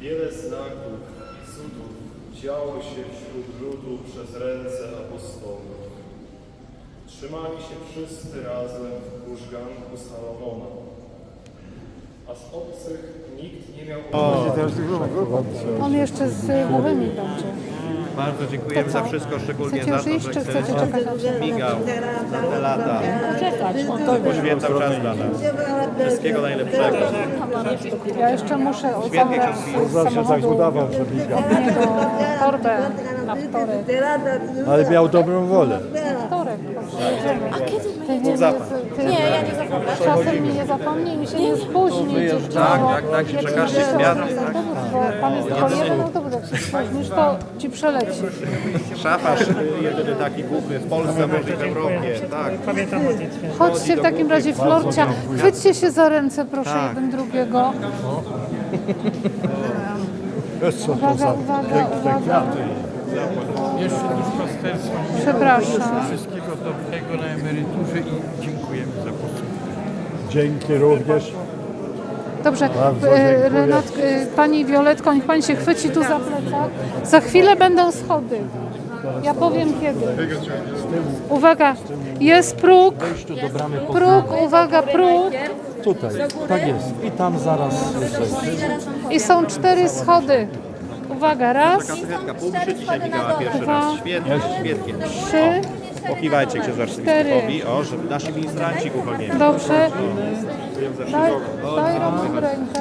Wiele znaków i cudów działo się wśród ludu przez ręce apostołów. Trzymali się wszyscy razem w krużganku Salomona. A z obcych nikt nie miał On jeszcze z głowymi będzie. Bardzo dziękujemy za wszystko, szczególnie Chcecie za już to, iść, że czy chcesz czekać migał na te lata. Poświęcał czas dla nas. Wszystkiego najlepszego. Ja jeszcze muszę zabrać z Zawsze tak samochodu udawał, że biega. jego torbę na wtorek. Ale miał dobrą wolę. A kiedy my jedziemy? nie, zapomnij. ty, Nie, ja nie zapomnę. Czasem mi nie zapomnij mi się nie spóźni. Tak, tak, tak, i przekażcie zmiany. Bo pan jest tylko jeden autobus, jak się spóźnisz, to ci przeleci. Szafarz jedyny taki główny w Polsce, może i w Europie. Tak. Chodźcie w takim razie Florcia, chwyćcie się za ręce proszę Tak. jeden drugiego. Co to Uwaga, za uwaga, uwaga. kwiaty. Jeszcze duszpasterstwa. Przepraszam. Wszystkiego dobrego na emeryturze i dziękujemy za pomoc. Dzięki również. Dobrze, Bardzo e. Renat, e, pani Wioletko, niech pani się chwyci tu za plecak. Za chwilę będą schody. Ja powiem kiedy. Uwaga, jest próg. Próg, uwaga, próg. Tutaj, tak jest. I tam zaraz. I są cztery schody. Uwaga, raz, Katechetka półmszy dzisiaj migała pierwszy Dwa. raz. Świetnie, świetnie. trzy, Pokiwajcie księdzu arcybiskupowi, o, żeby nasi ministranci uwolnili. dobrze. Daj, daj Roman rękę.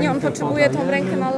Nie, on potrzebuje tą rękę na